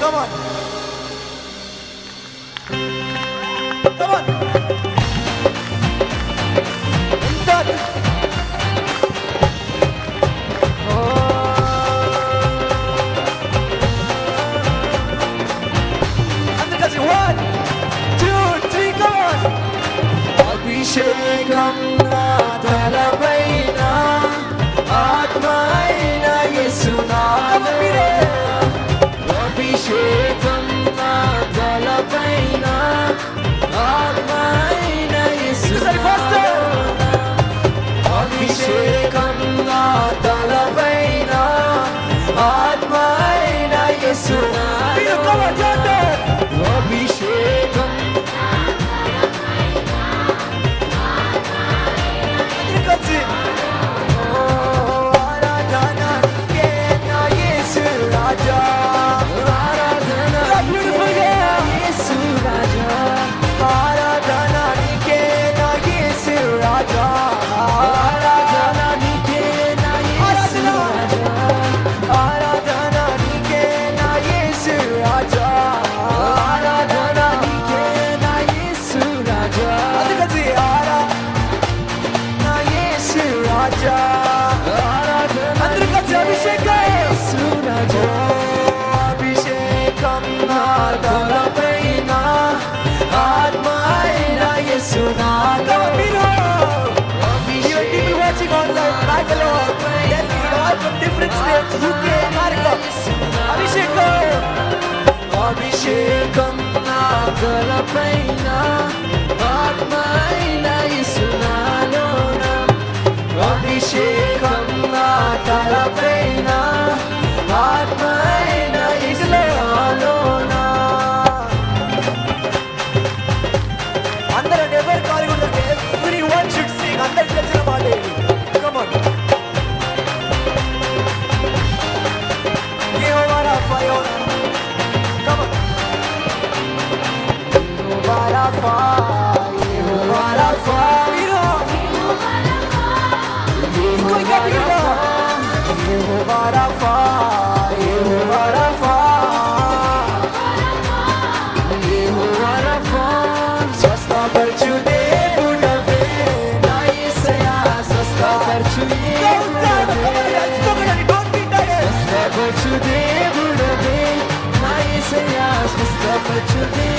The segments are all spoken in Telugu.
Come on. Come on. ఒకసారి ఫాస్టర్ అభిషేకం నా తలపైన ఆత్మైన యేసు రాజా. అందరికీ అభిషేకం. రాజా అభిషేకం నా తలపైన ఆత్మైన యేసు నా మీరు అభిషేకం. ఆత్మైన అభిషేకం నా తలపైన ఆత్మైన ఇస్లేహాలోన అందరూ ఎవరు పాల్గొంటే ఎవ్రీ వన్ షుడ్ సింగ్ అందరికి తెలిసిన పాటే Thank you.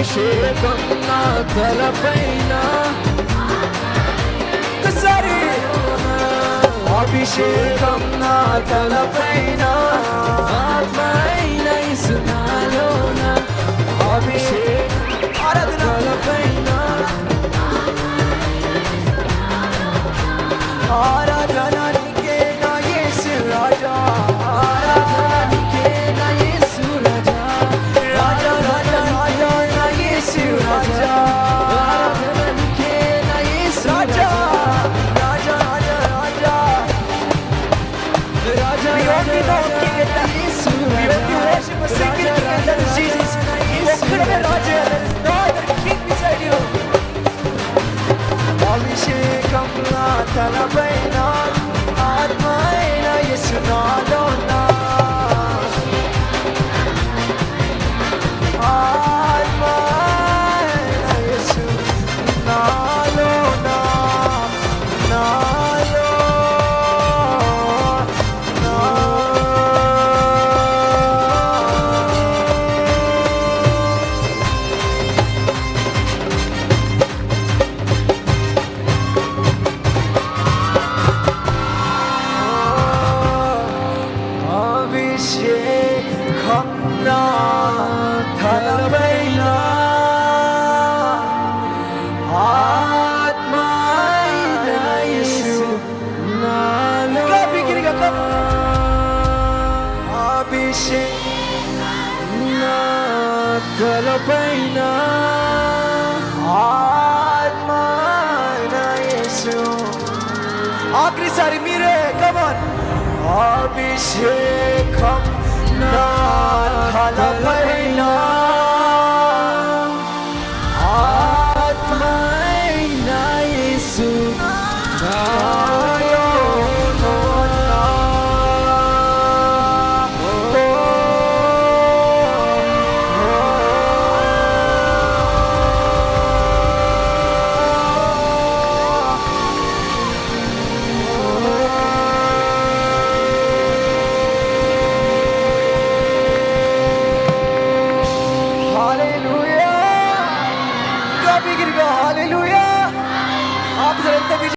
అభిషేకం నా తలపైన సరే అభిషేకం నా తలపైన అభిషేకంలా తలపైన ఆత్మ అయిన యసునాలో నా తలపైన ఆఖరిసారి మీరే కమన్ అభిషేకం నా తలపైన.